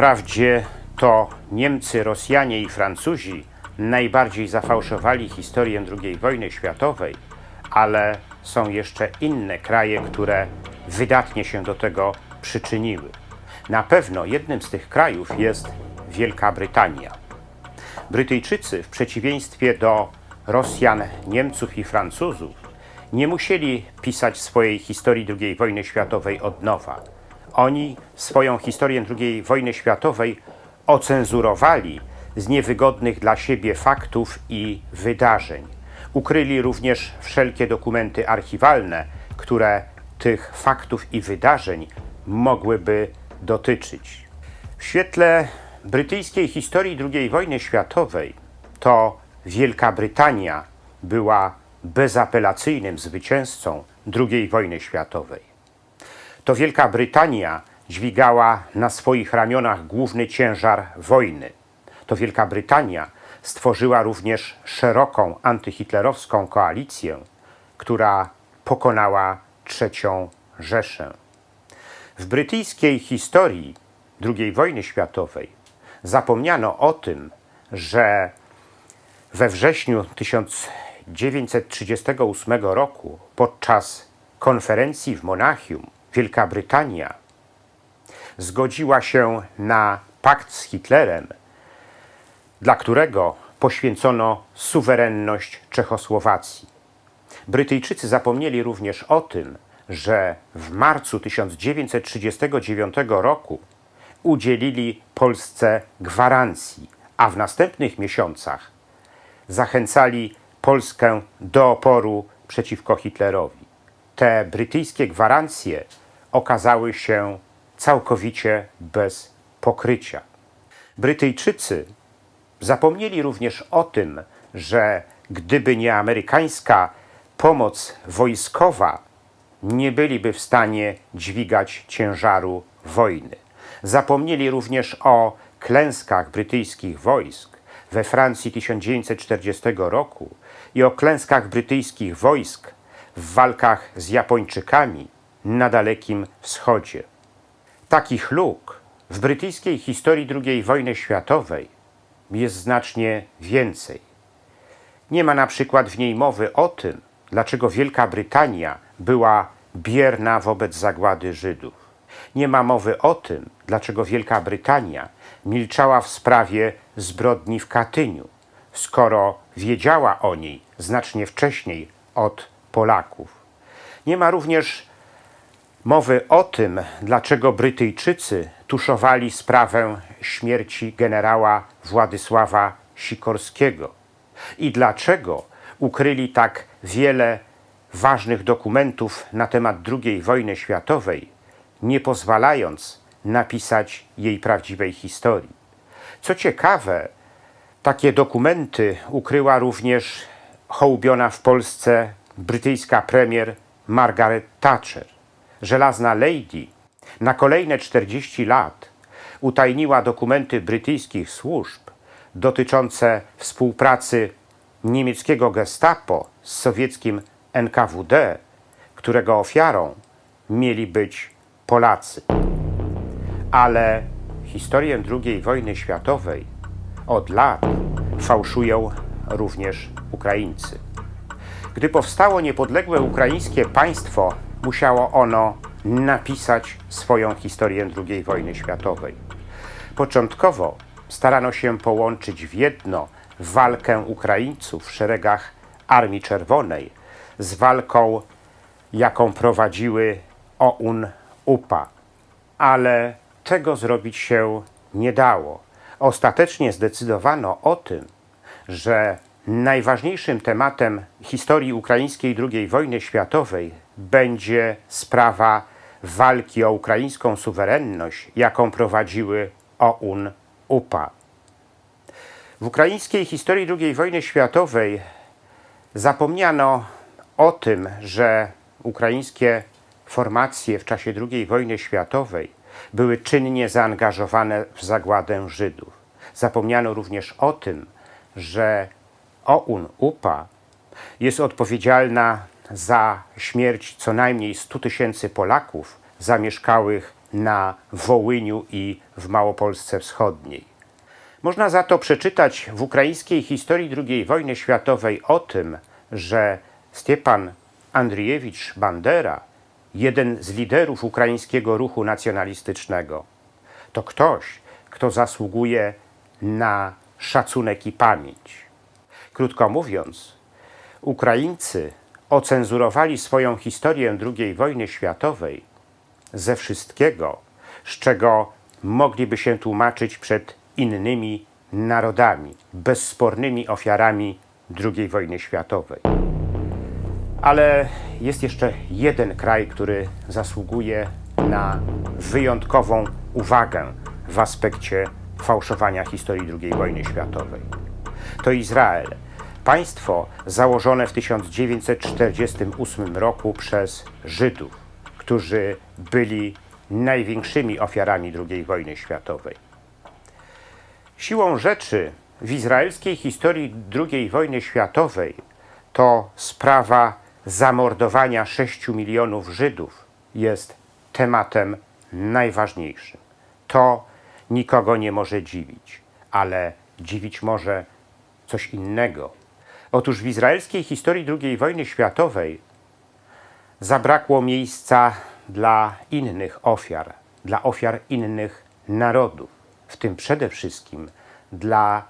Wprawdzie to Niemcy, Rosjanie i Francuzi najbardziej zafałszowali historię II wojny światowej, ale są jeszcze inne kraje, które wydatnie się do tego przyczyniły. Na pewno jednym z tych krajów jest Wielka Brytania. Brytyjczycy, w przeciwieństwie do Rosjan, Niemców i Francuzów, nie musieli pisać swojej historii II wojny światowej od nowa. Oni swoją historię II wojny światowej ocenzurowali z niewygodnych dla siebie faktów i wydarzeń. Ukryli również wszelkie dokumenty archiwalne, które tych faktów i wydarzeń mogłyby dotyczyć. W świetle brytyjskiej historii II wojny światowej to Wielka Brytania była bezapelacyjnym zwycięzcą II wojny światowej. To Wielka Brytania dźwigała na swoich ramionach główny ciężar wojny. To Wielka Brytania stworzyła również szeroką antyhitlerowską koalicję, która pokonała trzecią Rzeszę. W brytyjskiej historii II wojny światowej zapomniano o tym, że we wrześniu 1938 roku podczas konferencji w Monachium Wielka Brytania zgodziła się na pakt z Hitlerem, dla którego poświęcono suwerenność Czechosłowacji. Brytyjczycy zapomnieli również o tym, że w marcu 1939 roku udzielili Polsce gwarancji, a w następnych miesiącach zachęcali Polskę do oporu przeciwko Hitlerowi. Te brytyjskie gwarancje okazały się całkowicie bez pokrycia. Brytyjczycy zapomnieli również o tym, że gdyby nie amerykańska pomoc wojskowa, nie byliby w stanie dźwigać ciężaru wojny. Zapomnieli również o klęskach brytyjskich wojsk we Francji 1940 roku i o klęskach brytyjskich wojsk w walkach z Japończykami na Dalekim Wschodzie. Takich luk w brytyjskiej historii II wojny światowej jest znacznie więcej. Nie ma na przykład w niej mowy o tym, dlaczego Wielka Brytania była bierna wobec zagłady Żydów. Nie ma mowy o tym, dlaczego Wielka Brytania milczała w sprawie zbrodni w Katyniu, skoro wiedziała o niej znacznie wcześniej od Polaków. Nie ma również mowy o tym, dlaczego Brytyjczycy tuszowali sprawę śmierci generała Władysława Sikorskiego i dlaczego ukryli tak wiele ważnych dokumentów na temat II wojny światowej, nie pozwalając napisać jej prawdziwej historii. Co ciekawe, takie dokumenty ukryła również hołubiona w Polsce brytyjska premier Margaret Thatcher. Żelazna Lady na kolejne 40 lat utajniła dokumenty brytyjskich służb dotyczące współpracy niemieckiego gestapo z sowieckim NKWD, którego ofiarą mieli być Polacy. Ale historię II wojny światowej od lat fałszują również Ukraińcy. Gdy powstało niepodległe ukraińskie państwo, musiało ono napisać swoją historię II wojny światowej. Początkowo starano się połączyć w jedno walkę Ukraińców w szeregach Armii Czerwonej z walką, jaką prowadziły OUN UPA, ale tego zrobić się nie dało. Ostatecznie zdecydowano o tym, że najważniejszym tematem historii ukraińskiej II wojny światowej będzie sprawa walki o ukraińską suwerenność, jaką prowadziły OUN UPA. W ukraińskiej historii II wojny światowej zapomniano o tym, że ukraińskie formacje w czasie II wojny światowej były czynnie zaangażowane w zagładę Żydów. Zapomniano również o tym, że OUN UPA jest odpowiedzialna za śmierć co najmniej 100 tysięcy Polaków zamieszkałych na Wołyniu i w Małopolsce Wschodniej. Można za to przeczytać w ukraińskiej historii II wojny światowej o tym, że Stepan Andrzejewicz Bandera, jeden z liderów ukraińskiego ruchu nacjonalistycznego, to ktoś, kto zasługuje na szacunek i pamięć. Krótko mówiąc, Ukraińcy ocenzurowali swoją historię II wojny światowej ze wszystkiego, z czego mogliby się tłumaczyć przed innymi narodami, bezspornymi ofiarami II wojny światowej. Ale jest jeszcze jeden kraj, który zasługuje na wyjątkową uwagę w aspekcie fałszowania historii II wojny światowej. To Izrael. Państwo założone w 1948 roku przez Żydów, którzy byli największymi ofiarami II wojny światowej. Siłą rzeczy w izraelskiej historii II wojny światowej to sprawa zamordowania 6 milionów Żydów jest tematem najważniejszym. To nikogo nie może dziwić, ale dziwić może coś innego. Otóż w izraelskiej historii II wojny światowej zabrakło miejsca dla innych ofiar, dla ofiar innych narodów, w tym przede wszystkim dla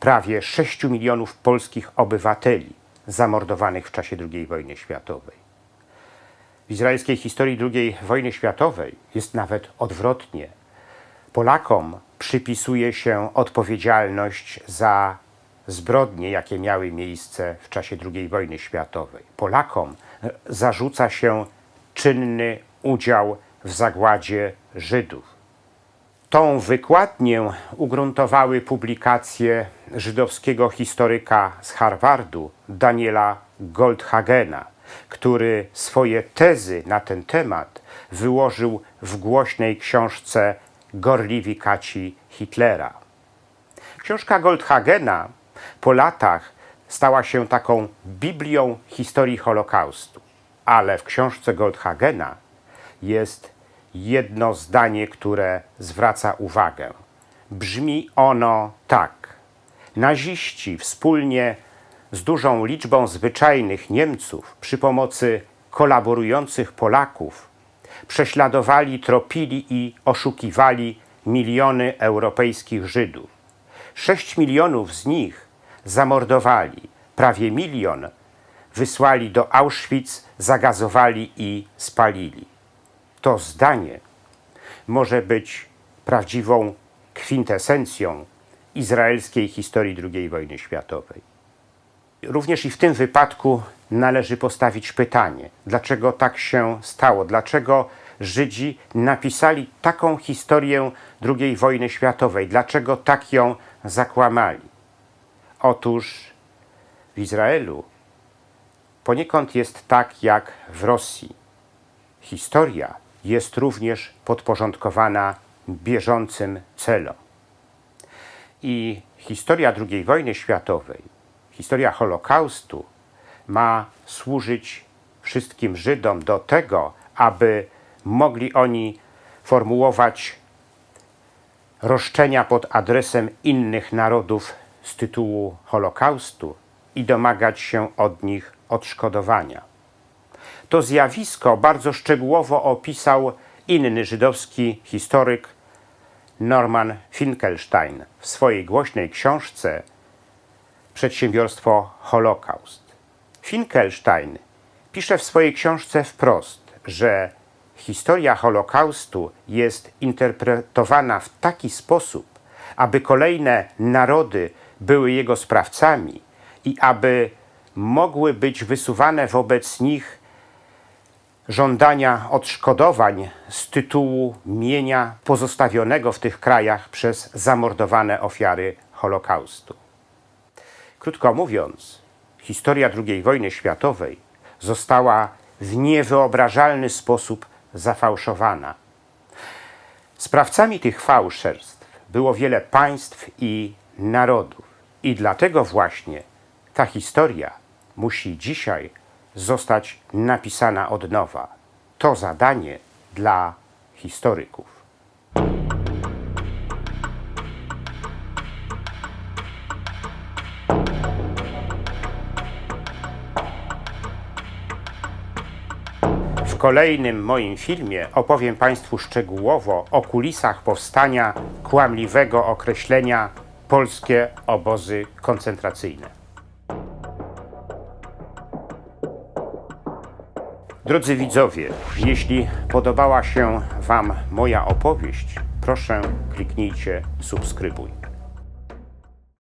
prawie 6 milionów polskich obywateli zamordowanych w czasie II wojny światowej. W izraelskiej historii II wojny światowej jest nawet odwrotnie. Polakom przypisuje się odpowiedzialność za zbrodnie, jakie miały miejsce w czasie II wojny światowej. Polakom e, zarzuca się czynny udział w zagładzie Żydów. Tą wykładnię ugruntowały publikacje żydowskiego historyka z Harvardu Daniela Goldhagena, który swoje tezy na ten temat wyłożył w głośnej książce Gorliwi Kaci Hitlera. Książka Goldhagena po latach stała się taką Biblią historii Holokaustu, ale w książce Goldhagena jest jedno zdanie, które zwraca uwagę. Brzmi ono tak. Naziści wspólnie z dużą liczbą zwyczajnych Niemców przy pomocy kolaborujących Polaków prześladowali, tropili i oszukiwali miliony europejskich Żydów. Sześć milionów z nich zamordowali, prawie milion wysłali do Auschwitz, zagazowali i spalili. To zdanie może być prawdziwą kwintesencją izraelskiej historii II wojny światowej. Również i w tym wypadku należy postawić pytanie, dlaczego tak się stało, dlaczego Żydzi napisali taką historię II wojny światowej, dlaczego tak ją zakłamali. Otóż w Izraelu poniekąd jest tak jak w Rosji. Historia jest również podporządkowana bieżącym celom. I historia II wojny światowej, historia Holokaustu ma służyć wszystkim Żydom do tego, aby mogli oni formułować roszczenia pod adresem innych narodów z tytułu Holokaustu i domagać się od nich odszkodowania. To zjawisko bardzo szczegółowo opisał inny żydowski historyk Norman Finkelstein w swojej głośnej książce Przedsiębiorstwo Holokaust. Finkelstein pisze w swojej książce wprost, że historia Holokaustu jest interpretowana w taki sposób, aby kolejne narody były jego sprawcami i aby mogły być wysuwane wobec nich żądania odszkodowań z tytułu mienia pozostawionego w tych krajach przez zamordowane ofiary Holokaustu. Krótko mówiąc, historia II wojny światowej została w niewyobrażalny sposób zafałszowana. Sprawcami tych fałszerstw było wiele państw i narodów, i dlatego właśnie ta historia musi dzisiaj zostać napisana od nowa. To zadanie dla historyków. W kolejnym moim filmie opowiem Państwu szczegółowo o kulisach powstania kłamliwego określenia polskie obozy koncentracyjne. Drodzy widzowie, jeśli podobała się Wam moja opowieść, proszę kliknijcie subskrybuj.